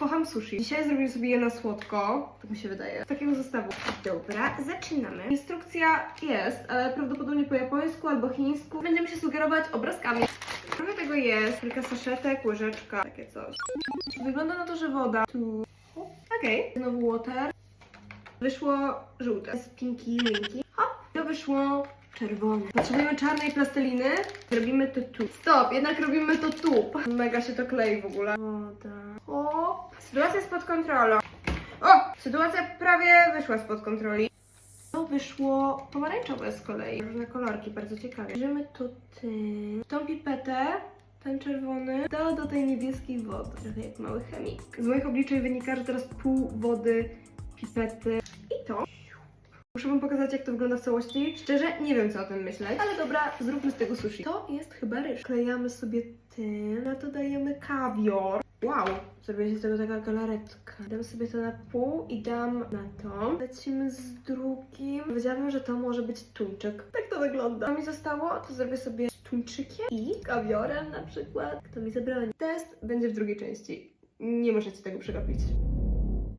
Kocham sushi. Dzisiaj zrobimy sobie je na słodko, tak mi się wydaje. Z takiego zestawu. Dobra, zaczynamy. Instrukcja jest, ale prawdopodobnie po japońsku albo chińsku. Będziemy się sugerować obrazkami. Trochę tego jest, kilka saszetek, łyżeczka, takie coś. Wygląda na to, że woda. Tu. Okej. Znowu water. Wyszło żółte. Z pinky linki. Hop. To wyszło czerwone. Potrzebujemy czarnej plasteliny. Robimy to tu. Stop, jednak robimy to tu. Mega się to klei w ogóle. Woda. Hop. Sytuacja jest pod kontrolą. O! Sytuacja prawie wyszła spod kontroli. To wyszło pomarańczowe z kolei. Różne kolorki, bardzo ciekawe. Bierzemy to tym. Tą pipetę, ten czerwony, do, do tej niebieskiej wody. Trochę jak mały chemik. Z moich obliczeń wynika, że teraz pół wody, pipety i to. Muszę wam pokazać, jak to wygląda w całości. Szczerze, nie wiem, co o tym myśleć. Ale dobra, zróbmy z tego sushi. To jest chyba ryż. Klejamy sobie tym, na to dajemy kawior. Wow, zrobiła się z tego taka galaretka. Dam sobie to na pół i dam na to. Lecimy z drugim. Powiedziałabym, że to może być tuńczyk. Tak to wygląda. Co mi zostało, to zrobię sobie z tuńczykiem i kawiorem na przykład. Kto mi zabroni. Test będzie w drugiej części. Nie możecie tego przegapić.